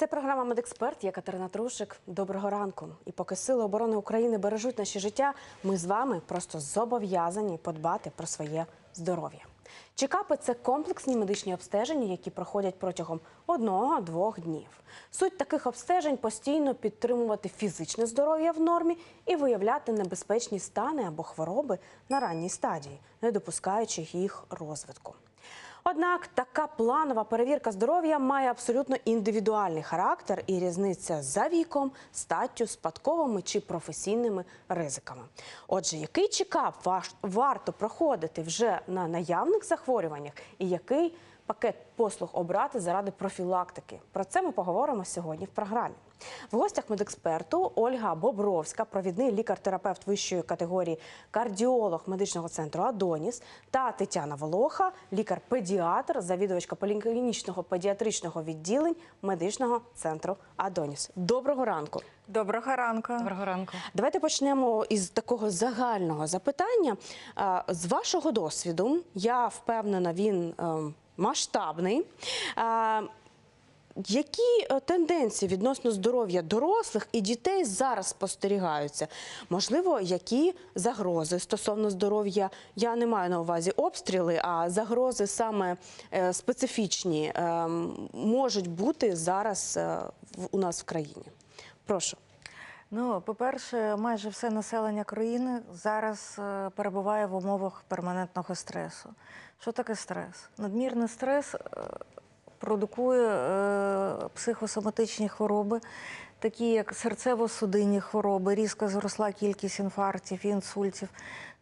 Це програма Медексперт. Я Катерина Трушик. Доброго ранку. І поки сили оборони України бережуть наші життя, ми з вами просто зобов'язані подбати про своє здоров'я. Чекапи це комплексні медичні обстеження, які проходять протягом одного-двох днів. Суть таких обстежень постійно підтримувати фізичне здоров'я в нормі і виявляти небезпечні стани або хвороби на ранній стадії, не допускаючи їх розвитку. Однак така планова перевірка здоров'я має абсолютно індивідуальний характер і різниця за віком, статтю, спадковими чи професійними ризиками. Отже, який чекап варто проходити вже на наявних захворюваннях і який пакет послуг обрати заради профілактики? Про це ми поговоримо сьогодні в програмі. В гостях медексперту Ольга Бобровська, провідний лікар-терапевт вищої категорії, кардіолог медичного центру Адоніс та Тетяна Волоха, лікар-педіатр, завідувачка поліклінічного педіатричного відділень медичного центру Адоніс. Доброго ранку. Доброго ранку. Доброго ранку. Давайте почнемо із такого загального запитання. З вашого досвіду, я впевнена, він е, масштабний. Які е, тенденції відносно здоров'я дорослих і дітей зараз спостерігаються? Можливо, які загрози стосовно здоров'я? Я не маю на увазі обстріли, а загрози саме е, специфічні е, можуть бути зараз у нас в країні. Прошу. Ну, по-перше, майже все населення країни зараз перебуває в умовах перманентного стресу. Що таке стрес? Надмірний стрес е, продукує е, психосоматичні хвороби, такі як серцево-судинні хвороби, різко зросла кількість інфарктів інсультів.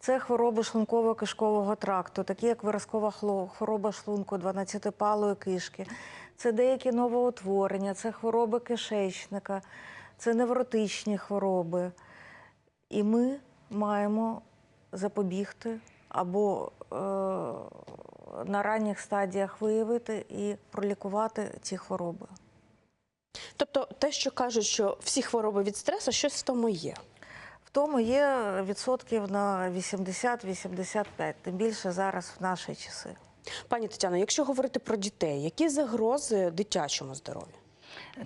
Це хвороби шлунково-кишкового тракту, такі як виразкова хвороба шлунку, 12-палої кишки. Це деякі новоутворення, це хвороби кишечника, це невротичні хвороби. І ми маємо запобігти або е, на ранніх стадіях виявити і пролікувати ці хвороби. Тобто, те, що кажуть, що всі хвороби від стресу, щось в тому є. В тому є відсотків на 80-85, тим більше зараз в наші часи. Пані Тетяно, якщо говорити про дітей, які загрози дитячому здоров'ю?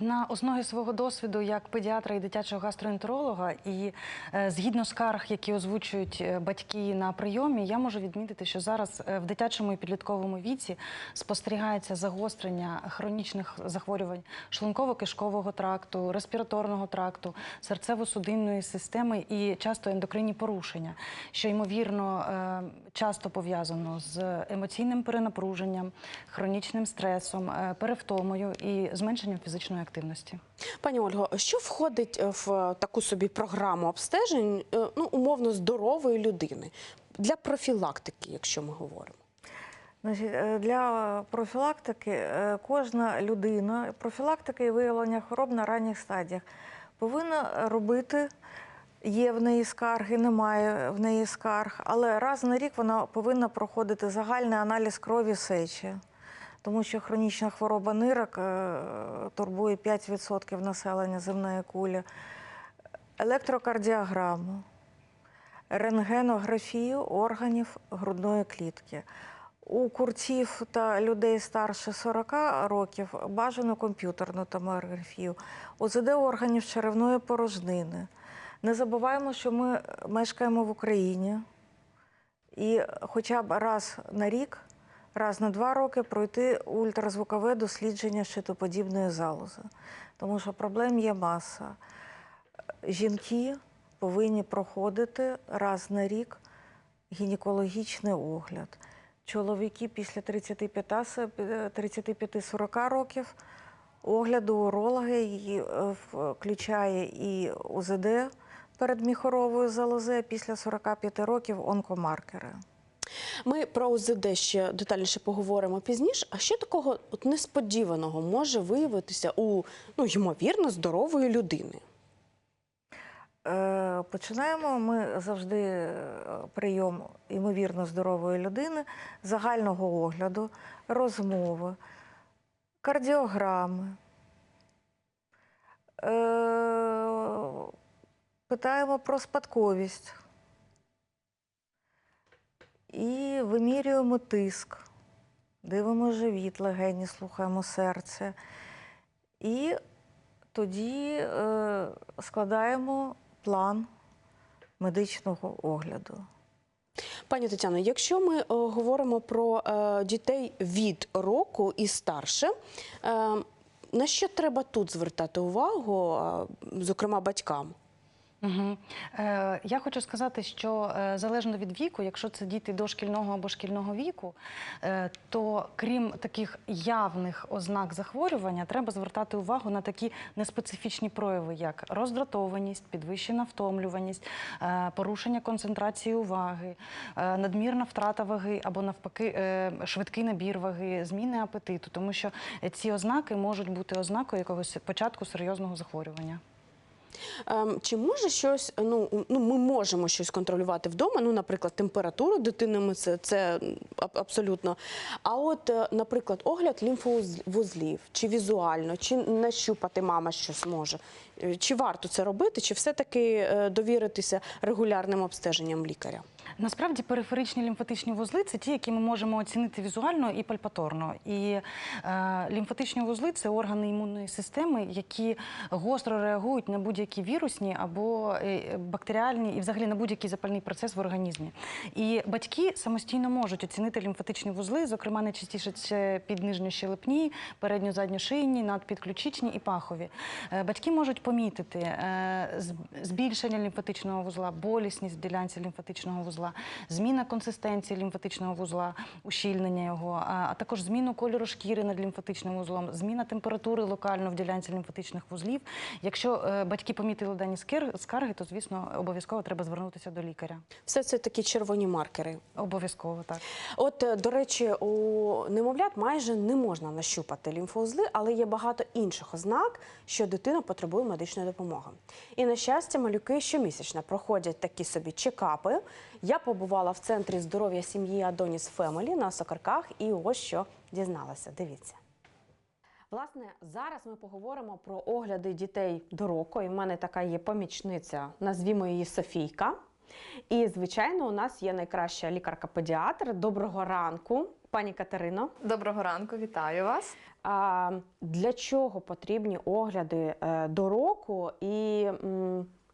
На основі свого досвіду як педіатра і дитячого гастроентеролога, і е, згідно скарг, які озвучують е, батьки на прийомі, я можу відмітити, що зараз е, в дитячому і підлітковому віці спостерігається загострення хронічних захворювань шлунково-кишкового тракту, респіраторного тракту, серцево-судинної системи і часто ендокринні порушення, що ймовірно часто пов'язано з емоційним перенапруженням, хронічним стресом, перевтомою і зменшенням фізичної активності. Пані Ольго, що входить е, в таку собі програму обстежень е, ну, умовно здорової людини для профілактики, якщо ми говоримо? Значить, е, для профілактики кожна людина, профілактика і виявлення хвороб на ранніх стадіях повинна робити. Є в неї скарги, немає в неї скарг, але раз на рік вона повинна проходити загальний аналіз крові сечі, тому що хронічна хвороба нирок е, турбує 5% населення земної кулі, електрокардіограму, рентгенографію органів грудної клітки. У курців та людей старше 40 років бажано комп'ютерну томографію, ОЗД органів черевної порожнини. Не забуваємо, що ми мешкаємо в Україні, і хоча б раз на рік, раз на два роки пройти ультразвукове дослідження щитоподібної залози. Тому що проблем є маса. Жінки повинні проходити раз на рік гінекологічний огляд. Чоловіки після 35-40 років огляду уролога який, е, включає і УЗД передміхорової залози, а після 45 років онкомаркери. Ми про УЗД ще детальніше поговоримо пізніше. А що такого от несподіваного може виявитися у ну, ймовірно здорової людини? Е, Починаємо ми завжди е, прийом ймовірно здорової людини, загального огляду, розмови, кардіограми. Е, Питаємо про спадковість і вимірюємо тиск, дивимо живіт, легені, слухаємо серце. І тоді е, складаємо план медичного огляду. Пані Тетяно, якщо ми е, говоримо про е, дітей від року і старше, е, на що треба тут звертати увагу, е, зокрема батькам? Угу. Е, я хочу сказати, що е, залежно від віку, якщо це діти дошкільного або шкільного віку, е, то крім таких явних ознак захворювання, треба звертати увагу на такі неспецифічні прояви, як роздратованість, підвищена втомлюваність, е, порушення концентрації уваги, е, надмірна втрата ваги або навпаки е, швидкий набір ваги, зміни апетиту, тому що ці ознаки можуть бути ознакою якогось початку серйозного захворювання. Ем, Чи може щось, ну, ну ми можемо щось контролювати вдома, ну, наприклад, температуру дитини, ми це, це абсолютно. А от, е, наприклад, огляд лімфовузлів, чи візуально, чи нащупати мама щось може. Е, Чи варто це робити, чи все-таки е, довіритися регулярним обстеженням лікаря? Насправді периферичні лімфатичні вузли це ті, які ми можемо оцінити візуально і пальпаторно. І е, лімфатичні вузли це органи імунної системи, які гостро реагують на будь-які вірусні або е, бактеріальні і взагалі на будь-який запальний процес в організмі. І батьки самостійно можуть оцінити лімфатичні вузли, зокрема найчастіше це піднижньощелепні, передньо-задньошийні, надпідключичні і пахові. Е, Батьки можуть помітити е, збільшення лімфатичного вузла, болісність в ділянці лімфатичного вузла, зміна консистенції лімфатичного вузла, ущільнення його, а а також зміну кольору шкіри над лімфатичним вузлом, зміна температури локально в ділянці лімфатичних вузлів. Якщо е, батьки помітили дані скарги, то звісно обов'язково треба звернутися до лікаря. Все це такі червоні маркери. Обов'язково так. От, е, до речі, у немовлят майже не можна нащупати лімфоузли, але є багато інших ознак, що дитина потребує медичної допомоги. І на щастя, малюки щомісячно проходять такі собі чекапи. Я побувала в центрі здоров'я сім'ї Адоніс Фемелі на Сокарках, і ось що дізналася. Дивіться. Власне, зараз ми поговоримо про огляди дітей до року. І в мене така є помічниця, назвімо її Софійка. І, звичайно, у нас є найкраща лікарка-педіатр. Доброго ранку, пані Катерино. Доброго ранку, вітаю вас. А, для чого потрібні огляди е, до року і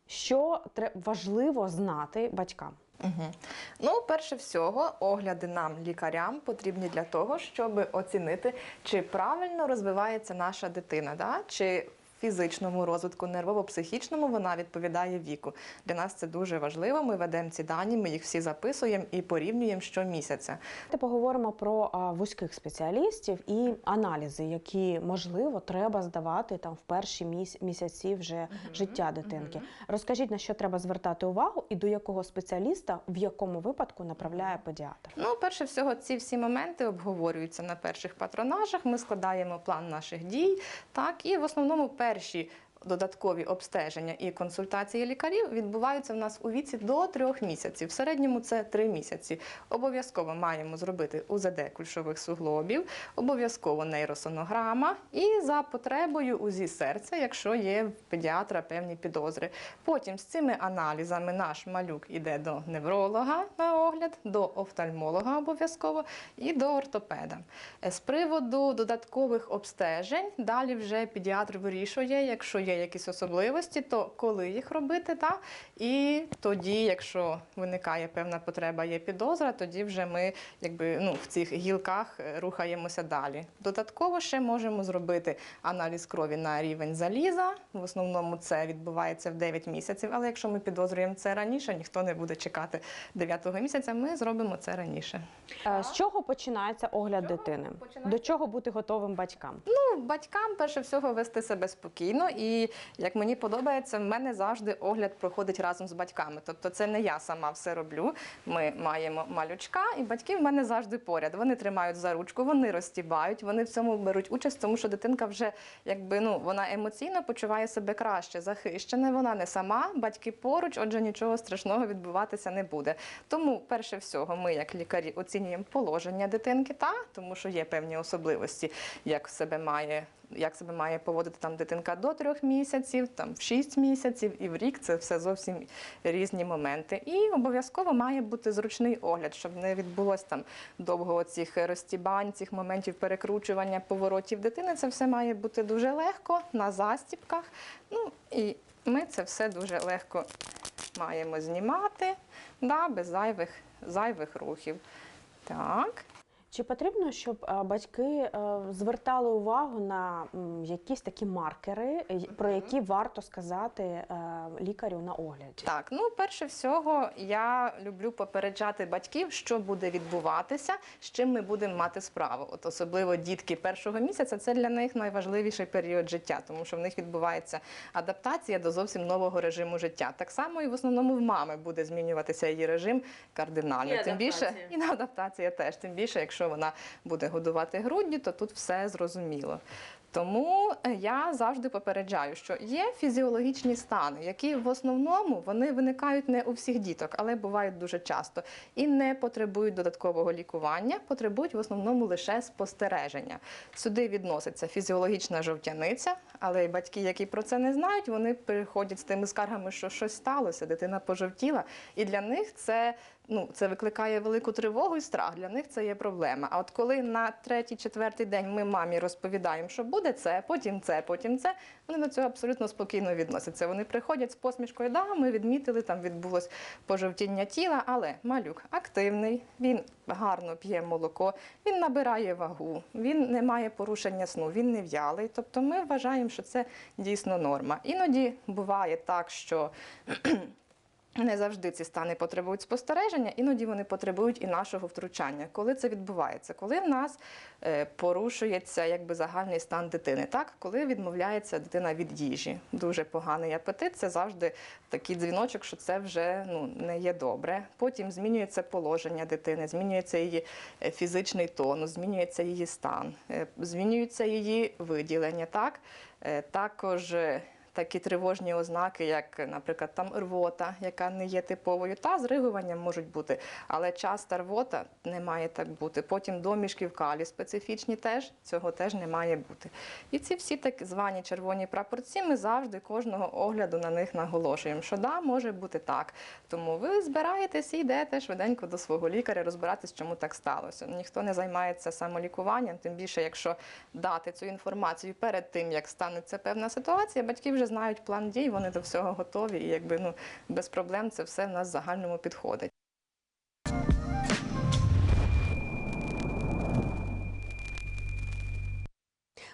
що важливо знати батькам? Угу. Ну, перше всього, огляди нам, лікарям, потрібні для того, щоб оцінити, чи правильно розвивається наша дитина, да? чи фізичному розвитку, нервово-психічному вона відповідає віку. Для нас це дуже важливо. Ми ведемо ці дані, ми їх всі записуємо і порівнюємо щомісяця. Давайте поговоримо про вузьких спеціалістів і аналізи, які можливо треба здавати там в перші місяці вже життя дитинки. Розкажіть на що треба звертати увагу і до якого спеціаліста в якому випадку направляє педіатр. Ну, перше всього, ці всі моменти обговорюються на перших патронажах. Ми складаємо план наших дій. Так, і в основному перші додаткові обстеження і консультації лікарів відбуваються в нас у віці до трьох місяців. В середньому це три місяці. Обов'язково маємо зробити УЗД кульшових суглобів, обов'язково нейросонограма і за потребою УЗІ серця, якщо є в педіатра певні підозри. Потім з цими аналізами наш малюк іде до невролога на огляд, до офтальмолога обов'язково і до ортопеда. З приводу додаткових обстежень, далі вже педіатр вирішує, якщо є якісь особливості, то коли їх робити, та? і тоді, якщо виникає певна потреба, є підозра, тоді вже ми якби, ну, в цих гілках е, рухаємося далі. Додатково ще можемо зробити аналіз крові на рівень заліза. В основному це відбувається в 9 місяців, але якщо ми підозрюємо це раніше, ніхто не буде чекати 9 місяця, ми зробимо це раніше. Е, З чого починається огляд дитини? починається? До чого бути готовим батькам? Ну, батькам перше всього вести себе спокійно, і як мені подобається, в мене завжди огляд проходить разом з батьками. Тобто, це не я сама все роблю. Ми маємо малючка, і батьки в мене завжди поряд. Вони тримають за ручку, вони розтібають, вони в цьому беруть участь, тому що дитинка вже якби ну вона емоційно почуває себе краще, захищена. Вона не сама, батьки поруч, отже, нічого страшного відбуватися не буде. Тому, перше всього, ми, як лікарі, оцінюємо положення дитинки, та тому що є певні особливості, як себе має як себе має поводити там дитинка до трьох місяців, там в шість місяців і в рік це все зовсім різні моменти. І обов'язково має бути зручний огляд, щоб не відбулось там довго цих розтібань, цих моментів перекручування поворотів дитини. Це все має бути дуже легко на застібках. Ну і ми це все дуже легко маємо знімати, да, без зайвих, зайвих рухів. Так. Чи потрібно, щоб е, батьки е, звертали увагу на якісь такі маркери, е, про які варто сказати лікарю на огляді? Так, ну перше всього, я люблю попереджати батьків, що буде відбуватися, з чим ми будемо мати справу. От особливо дітки першого місяця це для них найважливіший період життя, тому що в них відбувається адаптація до зовсім нового режиму життя. Так само і в основному в мами буде змінюватися її режим кардинально. І тим більше і на адаптація теж. Тим більше, якщо вона буде годувати груддю, то тут все зрозуміло. Тому е, я завжди попереджаю, що є фізіологічні стани, які в основному вони виникають не у всіх діток, але бувають дуже часто і не потребують додаткового лікування, потребують в основному лише спостереження. Сюди відноситься фізіологічна жовтяниця, але й батьки, які про це не знають, вони приходять з тими скаргами, що щось сталося, дитина пожовтіла, і для них це. Ну, це викликає велику тривогу і страх. Для них це є проблема. А от коли на третій, четвертий день ми мамі розповідаємо, що буде це, потім це, потім це, вони до цього абсолютно спокійно відносяться. Вони приходять з посмішкою, да, ми відмітили, там відбулось пожовтіння тіла, але малюк активний, він гарно п'є молоко, він набирає вагу, він не має порушення сну, він не в'ялий. Тобто ми вважаємо, що це дійсно норма. Іноді буває так, що не завжди ці стани потребують спостереження, іноді вони потребують і нашого втручання. Коли це відбувається? Коли в нас е, порушується якби загальний стан дитини, так коли відмовляється дитина від їжі, дуже поганий апетит, це завжди такий дзвіночок, що це вже ну не є добре. Потім змінюється положення дитини, змінюється її е, фізичний тонус, змінюється її стан, е, змінюється її виділення. Так також. Такі тривожні ознаки, як, наприклад, там рвота, яка не є типовою, та зригуванням можуть бути, але часта рвота не має так бути. Потім домішки в калі специфічні теж цього теж не має бути. І ці всі так звані червоні прапорці, ми завжди кожного огляду на них наголошуємо, що да, може бути так. Тому ви збираєтесь і йдете швиденько до свого лікаря розбиратись, чому так сталося. Ніхто не займається самолікуванням, тим більше, якщо дати цю інформацію перед тим, як станеться певна ситуація, батьки вже знають план дій, вони до всього готові, і якби ну без проблем це все в нас загальному підходить.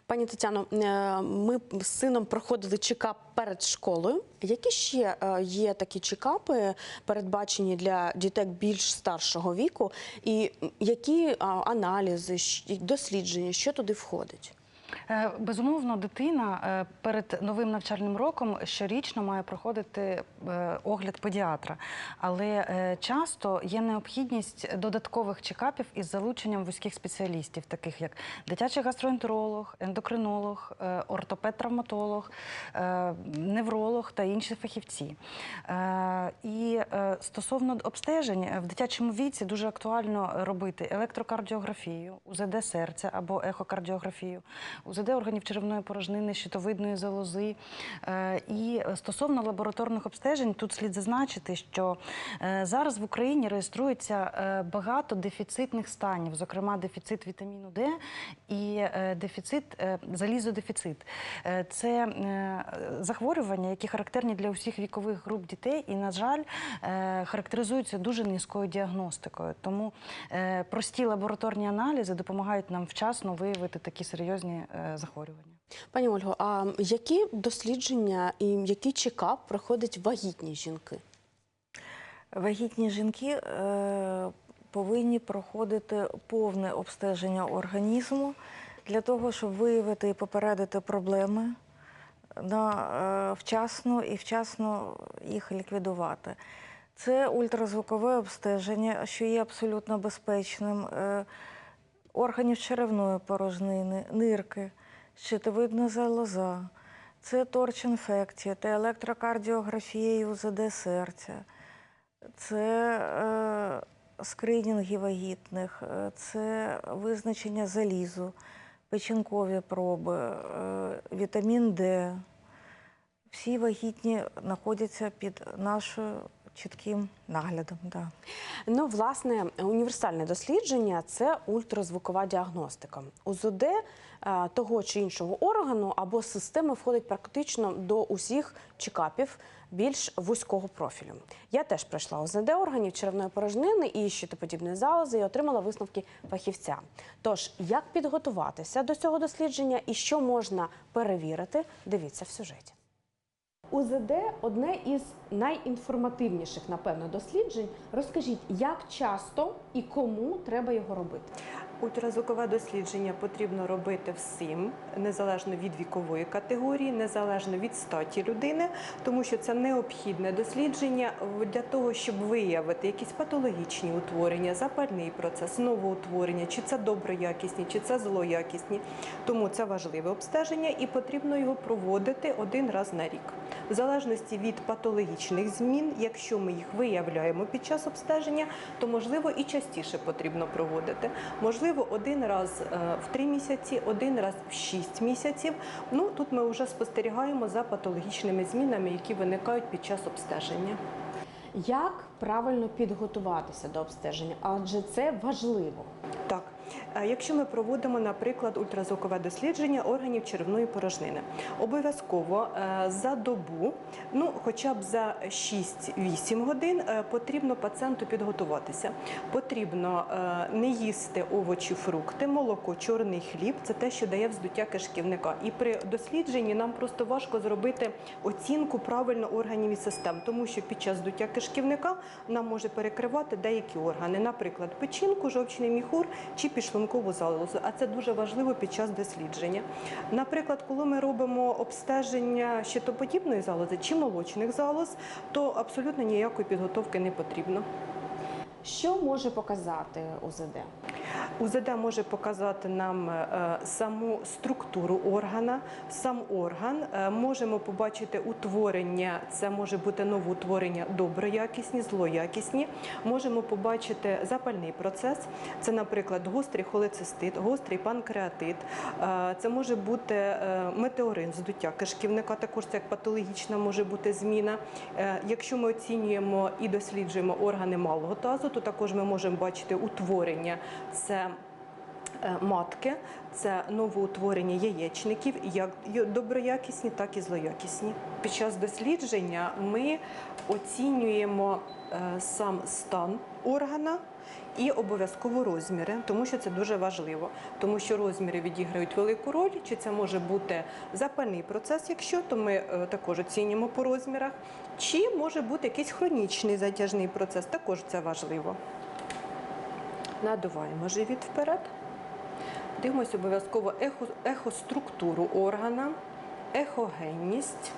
Пані Тетяно, е, ми з сином проходили чекап перед школою. Які ще е, є такі чекапи, передбачені для дітей більш старшого віку, і які аналізи, дослідження, що туди входить? Е, Безумовно, дитина е, перед новим навчальним роком щорічно має проходити е, огляд педіатра, але часто є необхідність додаткових чекапів із залученням вузьких спеціалістів, таких як дитячий гастроентеролог, ендокринолог, ортопед-травматолог, невролог та інші фахівці. І стосовно обстежень в дитячому віці дуже актуально робити електрокардіографію, УЗД серця або ехокардіографію, УЗД органів черевної порожнини, щитовидної залози. Е, І стосовно лабораторних обстежень, тут слід зазначити, що е, зараз в Україні реєструється е, багато дефіцитних станів, зокрема дефіцит вітаміну Д і дефіцит залізодефіцит. Це захворювання, які характерні для усіх вікових груп дітей, і, на жаль, характеризуються дуже низькою діагностикою. Тому прості лабораторні аналізи допомагають нам вчасно виявити такі серйозні захворювання. Пані Ольго, а які дослідження і який чекап проходять вагітні жінки? Вагітні жінки е, повинні проходити повне обстеження організму для того, щоб виявити і попередити проблеми на, е, вчасно і вчасно їх ліквідувати. Це ультразвукове обстеження, що є абсолютно безпечним, е, органів черевної порожнини, нирки, щитовидна залоза, це торч-інфекція, це електрокардіографія і УЗД серця це е, скринінги вагітних, е, це визначення залізу, печінкові проби, е, вітамін Д. Всі вагітні знаходяться під нашим чітким наглядом. Да. Ну, власне, універсальне дослідження це ультразвукова діагностика. УЗД е, того чи іншого органу або системи входить практично до усіх чекапів більш вузького профілю. Я теж пройшла УЗД органів черевної порожнини і щитоподібної залози і отримала висновки фахівця. Тож, як підготуватися до цього дослідження і що можна перевірити, дивіться в сюжеті. УЗД одне із найінформативніших, напевно, досліджень. Розкажіть, як часто і кому треба його робити? Ультразвукове дослідження потрібно робити всім, незалежно від вікової категорії, незалежно від статі людини, тому що це необхідне дослідження для того, щоб виявити якісь патологічні утворення, запальний процес, новоутворення, чи це доброякісні, чи це злоякісні. Тому це важливе обстеження і потрібно його проводити один раз на рік. В залежності від патологічних змін, якщо ми їх виявляємо під час обстеження, то можливо і частіше потрібно проводити. Можливо, один раз е, в три місяці, один раз в шість місяців. Ну тут ми вже спостерігаємо за патологічними змінами, які виникають під час обстеження. Як правильно підготуватися до обстеження? Адже це важливо. Так, якщо ми проводимо, наприклад, ультразвукове дослідження органів черевної порожнини, обов'язково е, за добу, ну хоча б за 6-8 годин, е, потрібно пацієнту підготуватися. Потрібно е, не їсти овочі, фрукти, молоко, чорний хліб це те, що дає вздуття кишківника. І при дослідженні нам просто важко зробити оцінку правильно органів і систем, тому що під час здуття кишківника нам може перекривати деякі органи, наприклад, печінку, жовчний міхур чи підшлункову залозу. А це дуже важливо під час дослідження. Наприклад, коли ми робимо обстеження щитоподібної залози чи молочних залоз, то абсолютно ніякої підготовки не потрібно. Що може показати УЗД? УЗД може показати нам е, саму структуру органа, сам орган. Е, Можемо побачити утворення, це може бути новоутворення доброякісні, злоякісні. Можемо побачити запальний процес, це, наприклад, гострий холецистит, гострий панкреатит. Е, Це може бути е, метеорин, здуття кишківника, також це як патологічна може бути зміна. Е, Якщо ми оцінюємо і досліджуємо органи малого тазу, то також ми можемо бачити утворення. Це е, матки, це новоутворення яєчників, як доброякісні, так і злоякісні. Під час дослідження ми оцінюємо е, сам стан органа. І обов'язково розміри, тому що це дуже важливо, тому що розміри відіграють велику роль. Чи це може бути запальний процес, якщо то ми е, також оцінюємо по розмірах, чи може бути якийсь хронічний затяжний процес, також це важливо. Надуваємо живіт вперед. Дивимося обов'язково ехо, ехоструктуру органа, ехогенність.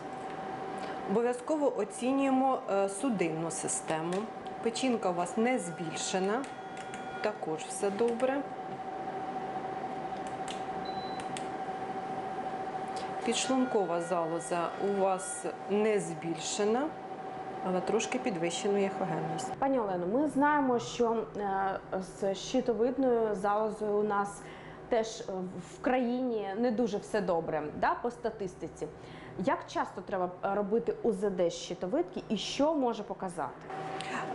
Обов'язково оцінюємо е, судинну систему. Печінка у вас не збільшена, також все добре. Підшлункова залоза у вас не збільшена, але трошки підвищена ехогенність. Пані Олено, ми знаємо, що е, з щитовидною залозою у нас теж е, в країні не дуже все добре, да, по статистиці. Як часто треба робити УЗД щитовидки і що може показати?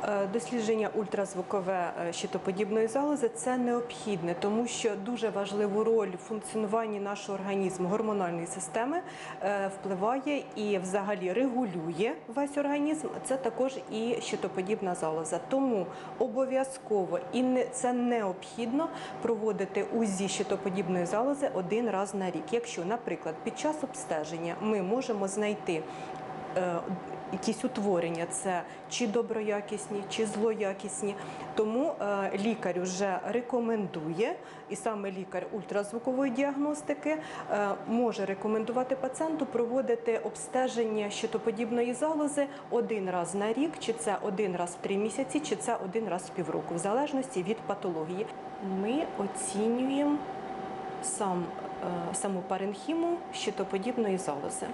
Е, Дослідження ультразвукове е, щитоподібної залози це необхідне, тому що дуже важливу роль в функціонуванні нашого організму гормональної системи е, впливає і взагалі регулює весь організм. Це також і щитоподібна залоза. Тому обов'язково і це необхідно проводити УЗІ щитоподібної залози один раз на рік. Якщо, наприклад, під час обстеження ми можемо знайти е, якісь утворення, це чи доброякісні, чи злоякісні. Тому е, лікар вже рекомендує, і саме лікар ультразвукової діагностики е, може рекомендувати пацієнту проводити обстеження щитоподібної залози один раз на рік, чи це один раз в три місяці, чи це один раз в півроку, в залежності від патології. Ми оцінюємо сам, саму паренхіму щитоподібної залози.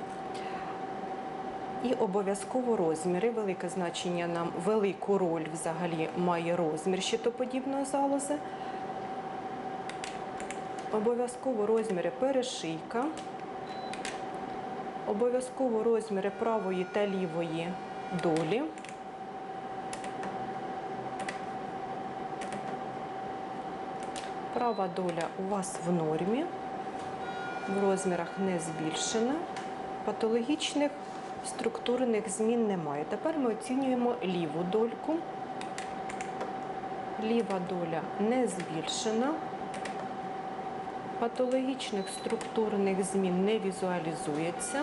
І обов'язково розміри. Велике значення нам, велику роль взагалі має розмір щитоподібної залози. Обов'язково розміри перешийка. Обов'язково розміри правої та лівої долі. Права доля у вас в нормі, в розмірах не збільшена. Патологічних структурних змін немає. Тепер ми оцінюємо ліву дольку. Ліва доля не збільшена. Патологічних структурних змін не візуалізується.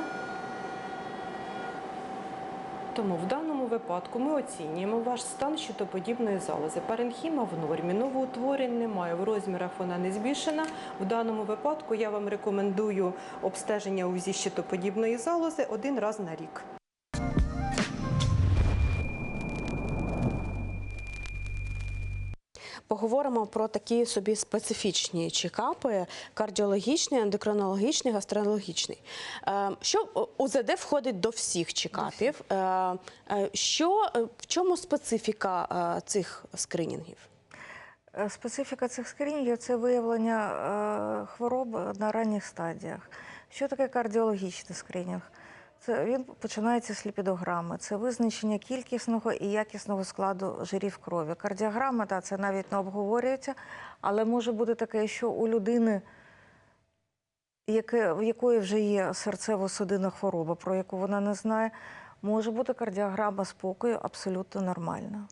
Тому в даному випадку ми оцінюємо ваш стан щитоподібної залози. Паренхіма в нормі, новоутворень немає, в розмірах вона не збільшена. В даному випадку я вам рекомендую обстеження УЗІ щитоподібної залози один раз на рік. Поговоримо про такі собі специфічні чекапи: кардіологічний, ендокринологічний, гастрологічний. Е, Що е, УЗД входить до всіх чекапів? Е, Що в чому специфіка цих скринінгів? Специфіка цих скринінгів це виявлення хвороб на ранніх стадіях. Що таке кардіологічний скринінг? Це він починається з ліпідограми. Це визначення кількісного і якісного складу жирів крові. Кардіограма, та, це навіть не обговорюється, але може бути таке, що у людини, яке, в якої вже є серцево-судинна хвороба, про яку вона не знає, може бути кардіограма спокою абсолютно нормальна.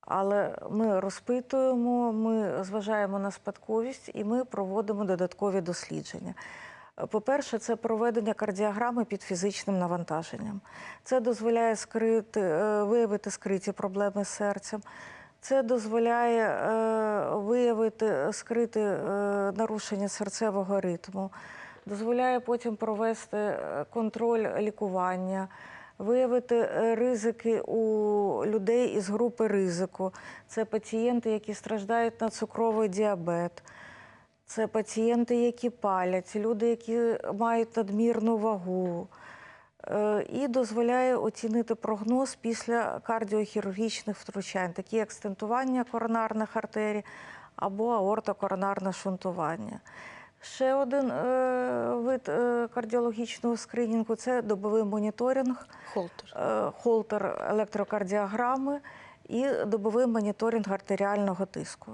Але ми розпитуємо, ми зважаємо на спадковість і ми проводимо додаткові дослідження. По-перше, це проведення кардіограми під фізичним навантаженням. Це дозволяє скрити, е, виявити скриті проблеми з серцем. Це дозволяє е, виявити скрити е, нарушення серцевого ритму, дозволяє потім провести е, контроль лікування, виявити е, ризики у людей із групи ризику. Це пацієнти, які страждають на цукровий діабет. Це пацієнти, які палять, люди, які мають надмірну вагу. Е, І дозволяє оцінити прогноз після кардіохірургічних втручань, такі як стентування коронарних артерій або аортокоронарне шунтування. Ще один е, вид е, кардіологічного скринінгу це добовий моніторинг, Холтер. е, холтер електрокардіограми і добовий моніторинг артеріального тиску.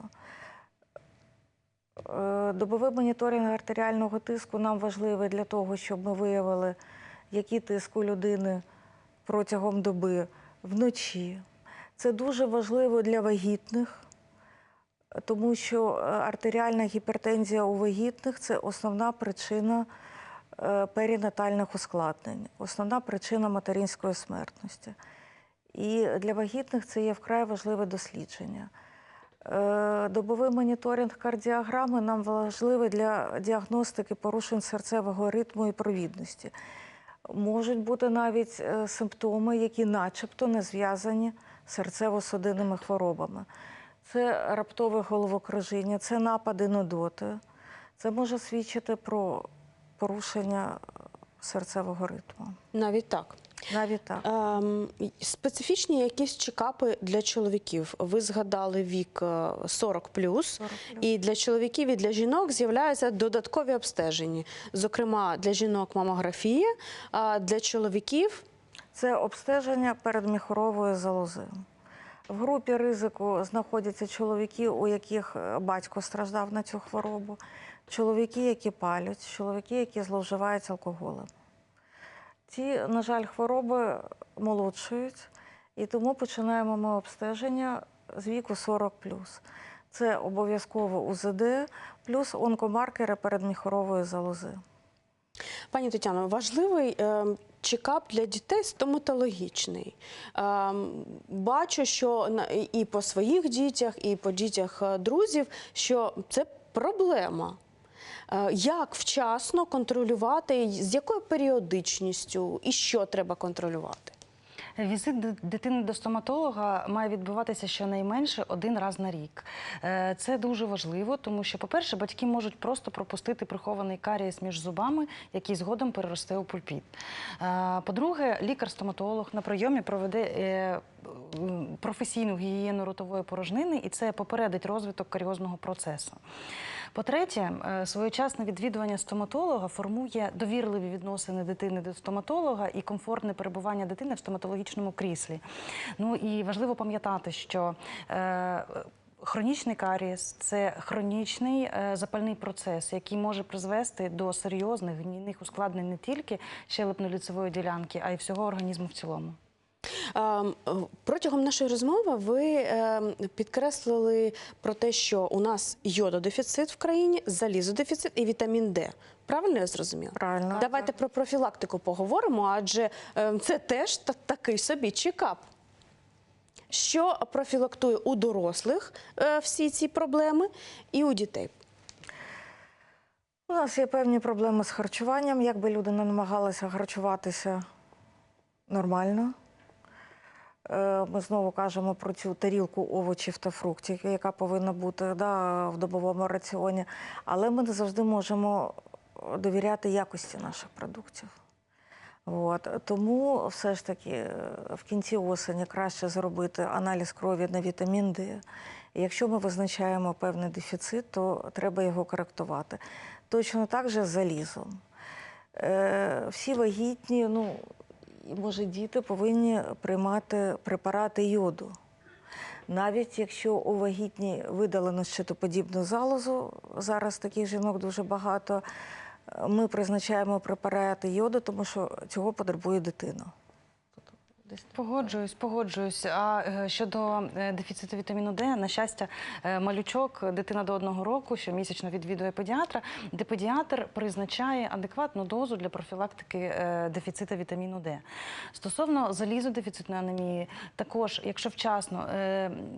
Е, Добовий моніторинг артеріального тиску нам важливий для того, щоб ми виявили, який тиск у людини протягом доби вночі. Це дуже важливо для вагітних, тому що е, артеріальна гіпертензія у вагітних це основна причина е, перинатальних ускладнень, основна причина материнської смертності. І для вагітних це є вкрай важливе дослідження. Е, Добовий моніторинг кардіограми нам важливий для діагностики порушень серцевого ритму і провідності. Можуть бути навіть е, симптоми, які начебто не зв'язані з серцево-судинними хворобами. Це раптове головокружіння, це напади нудоти. Це може свідчити про порушення е, серцевого ритму. Навіть так. Навіть так. Ем, специфічні якісь чекапи для чоловіків. Ви згадали вік е, 40 плюс. І для чоловіків і для жінок з'являються додаткові обстеження. Зокрема, для жінок мамографія, а для чоловіків Це обстеження передміхорової залози. В групі ризику знаходяться чоловіки, у яких е, батько страждав на цю хворобу, чоловіки, які палять, чоловіки, які зловживають алкоголем. Ці, на жаль, хвороби молодшують, і тому починаємо ми обстеження з віку 40 Це обов'язково УЗД плюс онкомаркери передміхорової залози. Пані Тетяно, важливий е, чекап для дітей стоматологічний. Е, бачу, що і по своїх дітях, і по дітях е, друзів, що це проблема. Е, Як вчасно контролювати, з якою періодичністю і що треба контролювати? Візит дитини до стоматолога має відбуватися щонайменше один раз на рік. Е, Це дуже важливо, тому що, по-перше, батьки можуть просто пропустити прихований карієс між зубами, який згодом переросте у пульпіт. Е, По-друге, лікар-стоматолог на прийомі проведе професійну гігієну ротової порожнини, і це попередить розвиток каріозного процесу. По-третє, е, своєчасне відвідування стоматолога формує довірливі відносини дитини до стоматолога і комфортне перебування дитини в стоматологічному кріслі. Ну і важливо пам'ятати, що е, Хронічний карієс це хронічний е, запальний процес, який може призвести до серйозних гнійних ускладнень не тільки щелепно-ліцевої ділянки, а й всього організму в цілому. Ем, е, Протягом нашої розмови ви ем, підкреслили про те, що у нас йододефіцит в країні, залізодефіцит і вітамін Д. Правильно я зрозуміла? Правильно. Давайте про профілактику поговоримо, адже ем, це теж такий собі чекап. Що профілактує у дорослих е, всі ці проблеми і у дітей? У нас є певні проблеми з харчуванням. Якби люди не намагалися харчуватися нормально. Е, Ми знову кажемо про цю тарілку овочів та фруктів, яка повинна бути да, в добовому раціоні. Але ми не завжди можемо довіряти якості наших продуктів. От. Тому все ж таки е, в кінці осені краще зробити аналіз крові на вітамін Д. Якщо ми визначаємо певний дефіцит, то треба його коректувати. Точно так же з залізом. Е, всі вагітні, ну, може, діти повинні приймати препарати йоду. Навіть якщо у вагітній видалено щитоподібну залозу, зараз таких жінок дуже багато, е, ми призначаємо препарати йоду, тому що цього потребує дитина. Погоджуюсь, погоджуюсь. А е, щодо е, дефіциту вітаміну Д, на щастя, е, малючок, дитина до одного року, щомісячно відвідує педіатра, де педіатр призначає адекватну дозу для профілактики дефіциту вітаміну Д. Стосовно залізодефіцитної анемії, також, якщо вчасно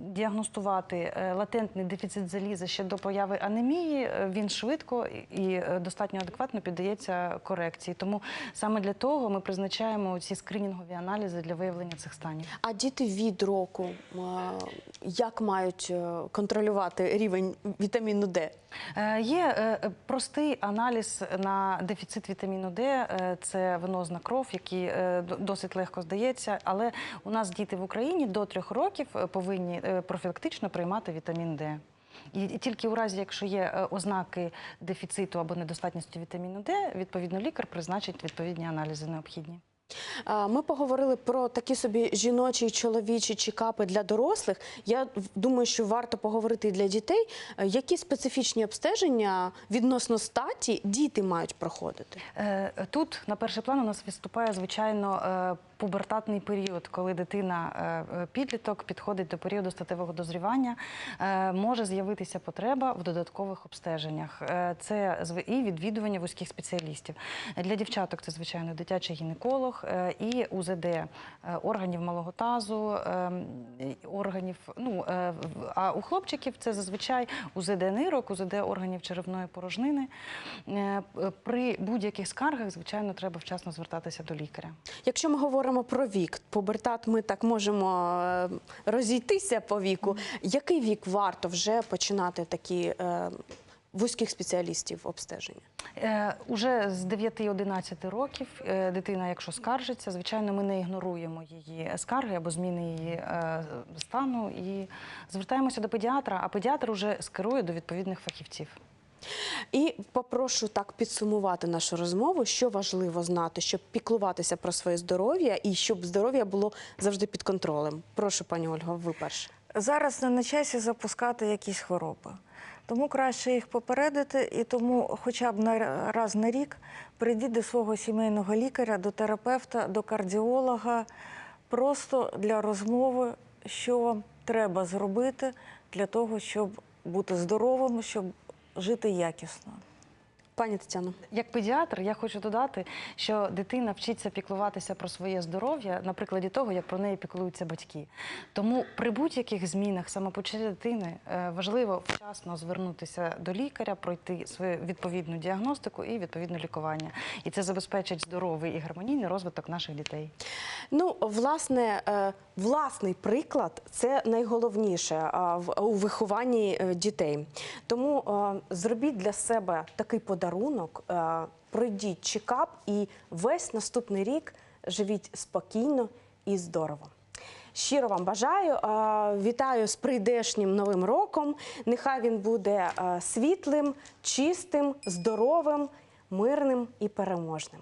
діагностувати латентний дефіцит заліза ще до появи анемії, він швидко і достатньо адекватно піддається корекції. Тому саме для того ми призначаємо ці скринінгові аналізи для виявлення цих станів. А діти від року як мають е, контролювати рівень вітаміну Д? Е, Є е, простий аналіз на дефіцит вітаміну Д, це венозна кров, який досить легко здається. Але у нас діти в Україні до трьох років повинні профілактично приймати вітамін Д. І тільки у разі, якщо є ознаки дефіциту або недостатності вітаміну Д, відповідно лікар призначить відповідні аналізи необхідні. Ми поговорили про такі собі жіночі і чоловічі чекапи для дорослих. Я думаю, що варто поговорити і для дітей, Е, які специфічні обстеження відносно статі діти мають проходити. Е, Тут на перший план у нас виступає звичайно е, пубертатний період, коли дитина е, е, підліток підходить до періоду статевого дозрівання. Е, Може з'явитися потреба в додаткових обстеженнях. Це і відвідування вузьких спеціалістів. Для дівчаток це звичайно дитячий гінеколог і УЗД органів малого тазу, е, органів. Ну а у хлопчиків це зазвичай УЗД нирок, УЗД органів черевної порожнини. При будь-яких скаргах, звичайно, треба вчасно звертатися до лікаря. Якщо ми говоримо про вік, пубертат, ми так можемо е, розійтися по віку. Який вік варто вже починати такі е, вузьких спеціалістів обстеження? Е, Уже з 9-11 років дитина, якщо скаржиться, звичайно, ми не ігноруємо її скарги або зміни її стану і звертаємося до педіатра, а педіатр уже скерує до відповідних фахівців. І попрошу так підсумувати нашу розмову, що важливо знати, щоб піклуватися про своє здоров'я і щоб здоров'я було завжди під контролем. Прошу, пані Ольго, ви перше. Зараз не на часі запускати якісь хвороби. Тому краще їх попередити, і тому хоча б на раз на рік прийдіть до свого сімейного лікаря, до терапевта, до кардіолога, просто для розмови, що треба зробити для того, щоб бути здоровим, щоб жити якісно. Пані Тетяно. Як педіатр, я хочу додати, що дитина вчиться піклуватися про своє здоров'я на прикладі того, як про неї піклуються батьки. Тому при будь-яких змінах самопочуття дитини е, важливо вчасно звернутися до лікаря, пройти свою відповідну діагностику і відповідне лікування. І це забезпечить здоровий і гармонійний розвиток наших дітей. Ну, власне, е, власний приклад це найголовніше у вихованні е, дітей. Тому зробіть для себе такий подарунок, е, пройдіть чекап і весь наступний рік живіть спокійно і здорово. щиро вам бажаю. Е, Вітаю з прийдешнім новим роком. Нехай він буде е, світлим, чистим, здоровим, мирним і переможним.